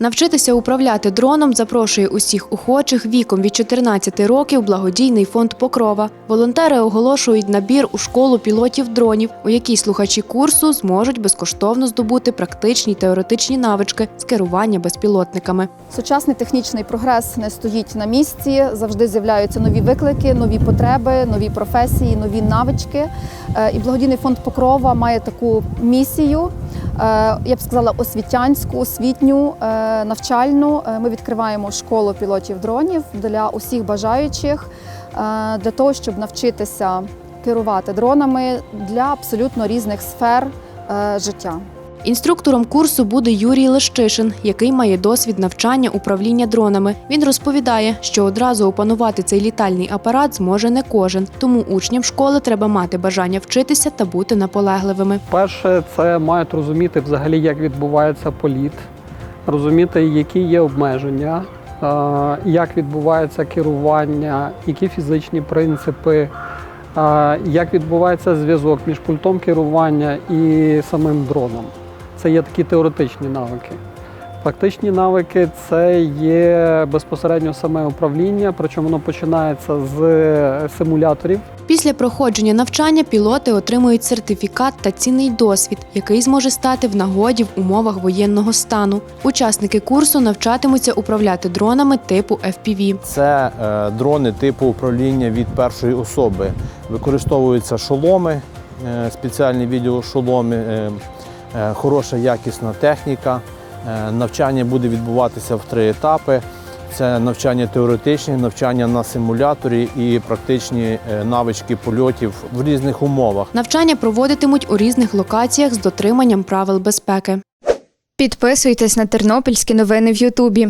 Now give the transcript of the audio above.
Навчитися управляти дроном запрошує усіх охочих віком від 14 років благодійний фонд Покрова. Волонтери оголошують набір у школу пілотів дронів, у якій слухачі курсу зможуть безкоштовно здобути практичні теоретичні навички з керування безпілотниками. Сучасний технічний прогрес не стоїть на місці. Завжди з'являються нові виклики, нові потреби, нові професії, нові навички. Е, І благодійний фонд Покрова має таку місію. Е, Я б сказала, освітянську, освітню, е, навчальну. Е, Ми відкриваємо школу пілотів дронів для усіх бажаючих для того, щоб навчитися керувати дронами для абсолютно різних сфер життя. Інструктором курсу буде Юрій Лещишин, який має досвід навчання управління дронами. Він розповідає, що одразу опанувати цей літальний апарат зможе не кожен, тому учням школи треба мати бажання вчитися та бути наполегливими. Перше, це мають розуміти взагалі, як відбувається політ, розуміти, які є обмеження, як відбувається керування, які фізичні принципи, як відбувається зв'язок між пультом керування і самим дроном. Це є такі теоретичні навики. Практичні навики це є безпосередньо саме управління, причому воно починається з симуляторів. Після проходження навчання пілоти отримують сертифікат та цінний досвід, який зможе стати в нагоді в умовах воєнного стану. Учасники курсу навчатимуться управляти дронами типу FPV. Це е, дрони типу управління від першої особи. Використовуються шоломи, е, спеціальні відеошоломи, е, е, хороша якісна техніка. Е, навчання буде відбуватися в три етапи. Це навчання теоретичне, навчання на симуляторі і практичні е, навички польотів в різних умовах. Навчання проводитимуть у різних локаціях з дотриманням правил безпеки. Підписуйтесь на тернопільські новини в Ютубі.